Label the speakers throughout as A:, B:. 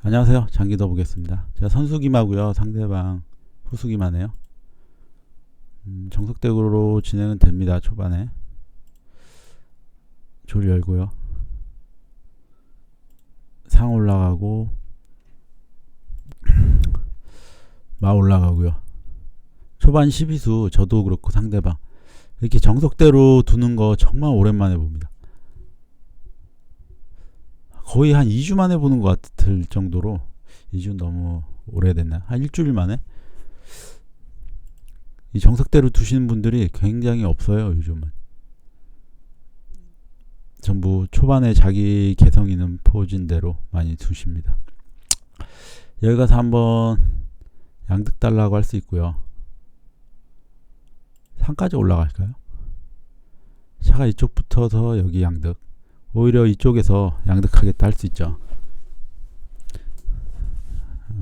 A: 안녕하세요. 장기더 보겠습니다. 제가 선수김하고요. 상대방 후수김 하네요. 음, 정석대구로 진행은 됩니다. 초반에. 졸 열고요. 상 올라가고 마 올라가고요. 초반 12수 저도 그렇고 상대방 이렇게 정석대로 두는 거 정말 오랜만에 봅니다. 거의 한 2주 만에 보는 것 같을 정도로 2주 너무 오래됐나? 한 일주일 만에? 이 정석대로 두시는 분들이 굉장히 없어요, 요즘은. 전부 초반에 자기 개성 있는 포진대로 많이 두십니다. 여기 가서 한번 양득 달라고 할 수 있고요. 산까지 올라갈까요? 차가 이쪽 붙어서 여기 양득. 오히려 이쪽에서 양득하겠다 할 수 있죠.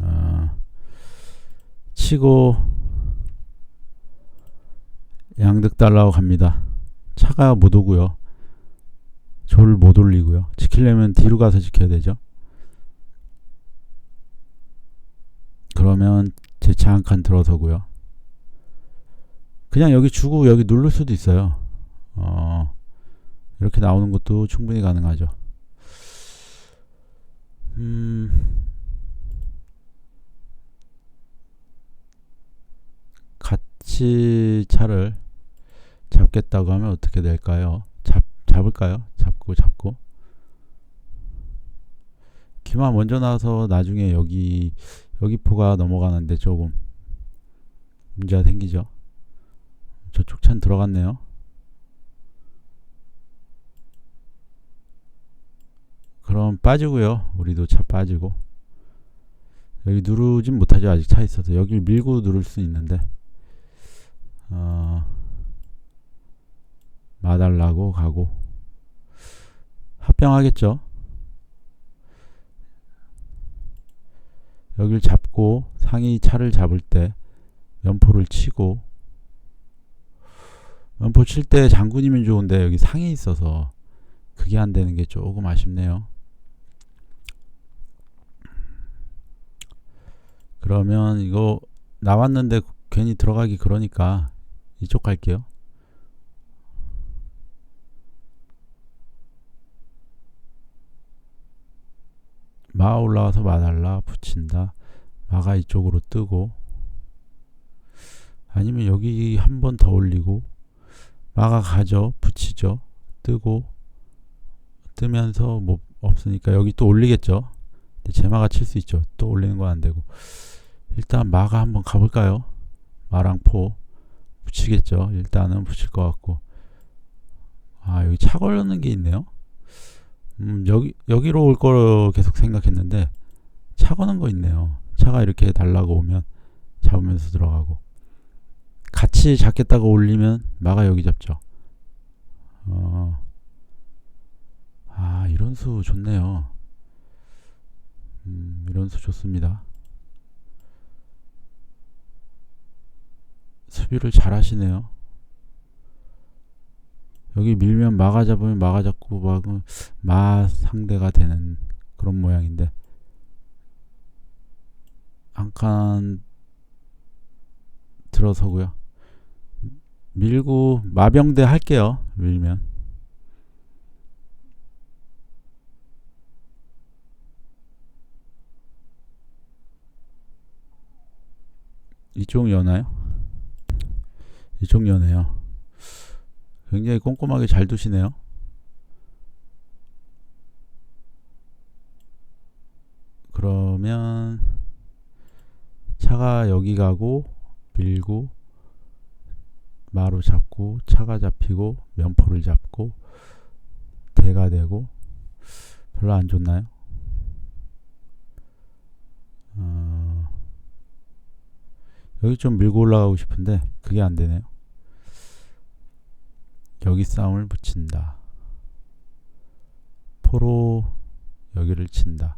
A: 어, 치고 양득 달라고 갑니다. 차가 못 오고요. 졸 못 올리고요. 지키려면 뒤로 가서 지켜야 되죠. 그러면 제 차 한 칸 들어서고요. 그냥 여기 주고 여기 누를 수도 있어요. 어, 이렇게 나오는 것도 충분히 가능하죠. 음, 같이 차를 잡겠다고 하면 어떻게 될까요? 잡, 잡을까요? 잡고 잡고. 기마 먼저 나와서 나중에 여기 여기 포가 넘어가는데 조금 문제가 생기죠. 저쪽 찬 들어갔네요. 그럼 빠지고요. 우리도 차 빠지고. 여기 누르진 못하죠. 아직 차 있어서. 여기를 밀고 누를 수 있는데. 어, 마달라고 가고. 합병하겠죠. 여기를 잡고 상위 차를 잡을 때 연포를 치고 연포 칠 때 장군이면 좋은데 여기 상이 있어서 그게 안 되는 게 조금 아쉽네요. 그러면 이거 나왔는데 괜히 들어가기 그러니까 이쪽 갈게요. 마 올라와서 마달라 붙인다. 마가 이쪽으로 뜨고 아니면 여기 한 번 더 올리고 마가 가죠. 붙이죠. 뜨고 뜨면서 뭐 없으니까 여기 또 올리겠죠. 제마가 칠 수 있죠. 또 올리는 건 안 되고 일단 마가 한번 가볼까요? 마랑 포 붙이겠죠. 일단은 붙일 것 같고 아 여기 차 걸리는 게 있네요. 음 여기 여기로 올 거로 계속 생각했는데 차 거는 거 있네요. 차가 이렇게 달라고 오면 잡으면서 들어가고 같이 잡겠다고 올리면 마가 여기 잡죠. 어. 아 이런 수 좋네요. 음, 이런 수 좋습니다. 수비를 잘 하시네요. 여기 밀면 마가 잡으면 마가 잡고 막은 마 상대가 되는 그런 모양인데 한 칸 들어서고요. 밀고 마병대 할게요. 밀면 이쪽 여나요? 여네요. 굉장히 꼼꼼하게 잘 두시네요. 그러면 차가 여기 가고 밀고 마로 잡고 차가 잡히고 면포를 잡고 대가 되고 별로 안 좋나요? 어, 여기 좀 밀고 올라가고 싶은데 그게 안 되네요. 여기 싸움을 붙인다. 포로 여기를 친다.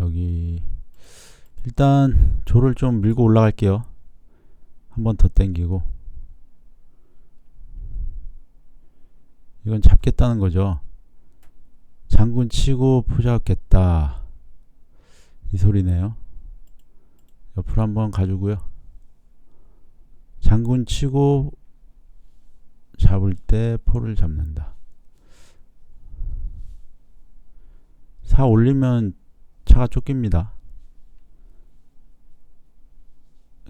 A: 여기 일단 조를 좀 밀고 올라갈게요. 한 번 더 땡기고 이건 잡겠다는 거죠. 장군 치고 포 잡겠다. 이 소리네요. 옆으로 한번 가주고요. 장군 치고 잡을 때 포를 잡는다. 사 올리면 차가 쫓깁니다.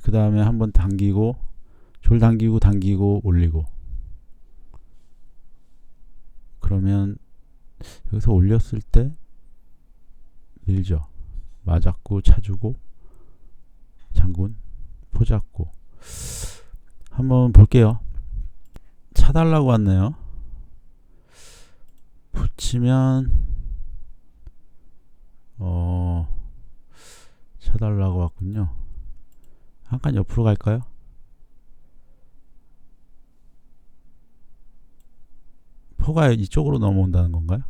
A: 그 다음에 한번 당기고 졸 당기고 당기고 올리고 그러면 여기서 올렸을 때 밀죠. 맞았고 차주고 장군 포 잡고 한번 볼게요. 차달라고 왔네요. 붙이면 어 차달라고 왔군요. 한 칸 옆으로 갈까요? 포가 이쪽으로 넘어온다는 건가요?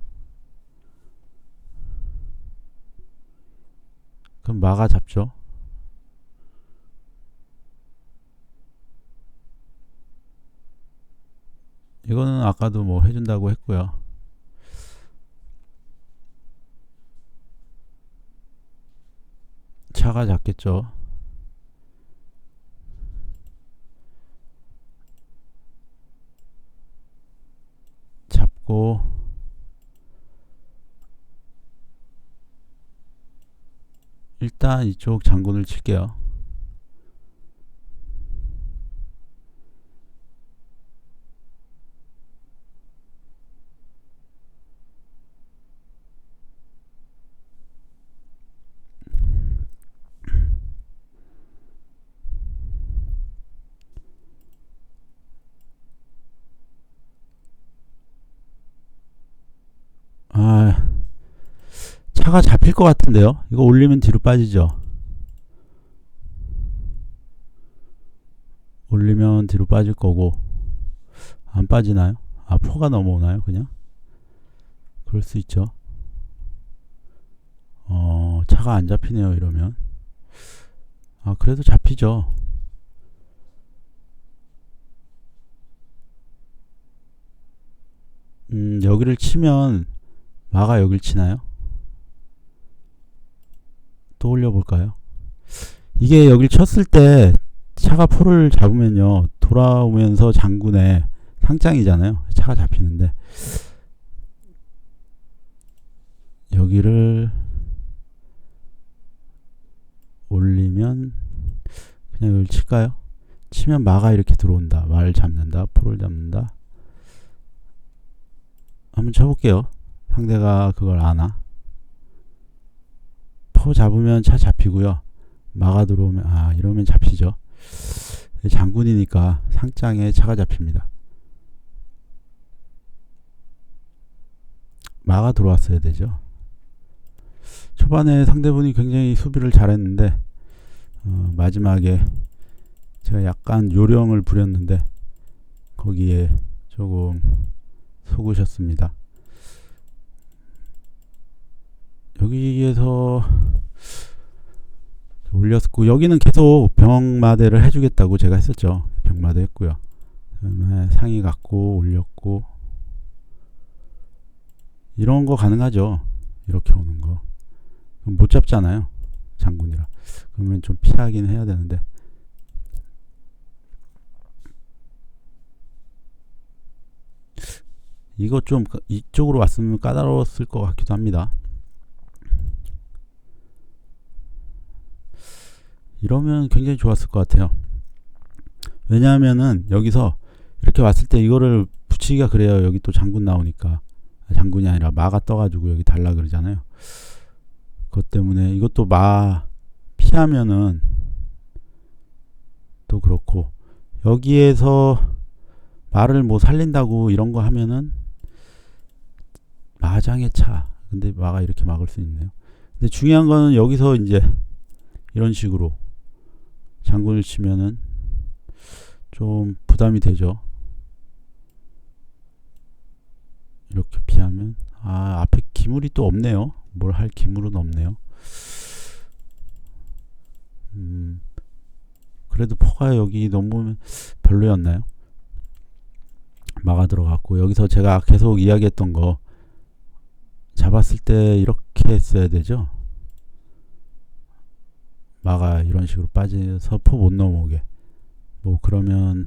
A: 그럼 마가 잡죠. 이거는 아까도 뭐 해준다고 했고요. 차가 잡겠죠. 잡고 일단 이쪽 장군을 칠게요. 아, 차가 잡힐 것 같은데요. 이거 올리면 뒤로 빠지죠. 올리면 뒤로 빠질 거고 안 빠지나요? 아, 포가 넘어오나요? 그냥? 그럴 수 있죠. 어, 차가 안 잡히네요. 이러면. 아, 그래도 잡히죠. 음, 여기를 치면 마가 여길 치나요? 또 올려볼까요? 이게 여길 쳤을 때 차가 포를 잡으면요. 돌아오면서 장군의 상장이잖아요. 차가 잡히는데. 여기를 올리면 그냥 여기 칠까요? 치면 마가 이렇게 들어온다. 말 잡는다. 포를 잡는다. 한번 쳐볼게요. 상대가 그걸 아나 포 잡으면 차 잡히고요. 마가 들어오면 아 이러면 잡히죠. 장군이니까 상장에 차가 잡힙니다. 마가 들어왔어야 되죠. 초반에 상대분이 굉장히 수비를 잘했는데 어, 마지막에 제가 약간 요령을 부렸는데 거기에 조금 속으셨습니다 여기에서 올렸고 여기는 계속 병마대를 해주겠다고 제가 했었죠. 병마대 했고요. 그다음에 상의 갖고 올렸고 이런 거 가능하죠. 이렇게 오는 거. 못 잡잖아요. 장군이라. 그러면 좀 피하긴 해야 되는데. 이거 좀 이쪽으로 왔으면 까다로웠을 것 같기도 합니다. 이러면 굉장히 좋았을 것 같아요. 왜냐하면은 여기서 이렇게 왔을 때 이거를 붙이기가 그래요. 여기 또 장군 나오니까 장군이 아니라 마가 떠가지고 여기 달라 그러잖아요. 그것 때문에 이것도 마 피하면은 또 그렇고 여기에서 말을 뭐 살린다고 이런 거 하면은 마장의 차. 근데 마가 이렇게 막을 수 있네요. 근데 중요한 거는 여기서 이제 이런 식으로 장군을 치면은 좀 부담이 되죠. 이렇게 피하면 아 앞에 기물이 또 없네요. 뭘 할 기물은 없네요. 음 그래도 포가 여기 너무 별로였나요? 막아 들어갔고 여기서 제가 계속 이야기했던 거 잡았을 때 이렇게 했어야 되죠. 마가 이런 식으로 빠져서 포 못 넘어오게. 뭐 그러면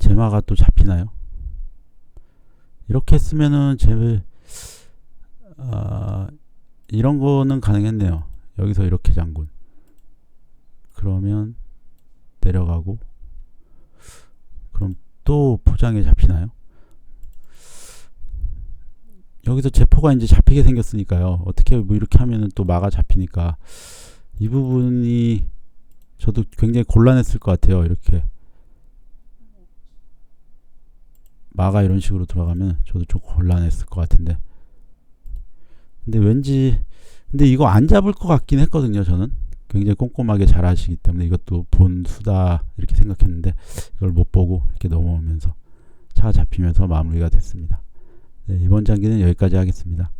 A: 제마가 또 잡히나요? 이렇게 했으면은 제 아, 이런 거는 가능했네요. 여기서 이렇게 장군. 그러면 내려가고 그럼 또 포장에 잡히나요? 여기서 제포가 이제 잡히게 생겼으니까요. 어떻게 뭐 이렇게 하면은 또 마가 잡히니까 이 부분이 저도 굉장히 곤란했을 것 같아요. 이렇게 마가 이런 식으로 들어가면 저도 좀 곤란했을 것 같은데. 근데 왠지 근데 이거 안 잡을 것 같긴 했거든요. 저는 굉장히 꼼꼼하게 잘 하시기 때문에 이것도 본 수다 이렇게 생각했는데 이걸 못 보고 이렇게 넘어오면서 차가 잡히면서 마무리가 됐습니다. 네, 이번 장기는 여기까지 하겠습니다.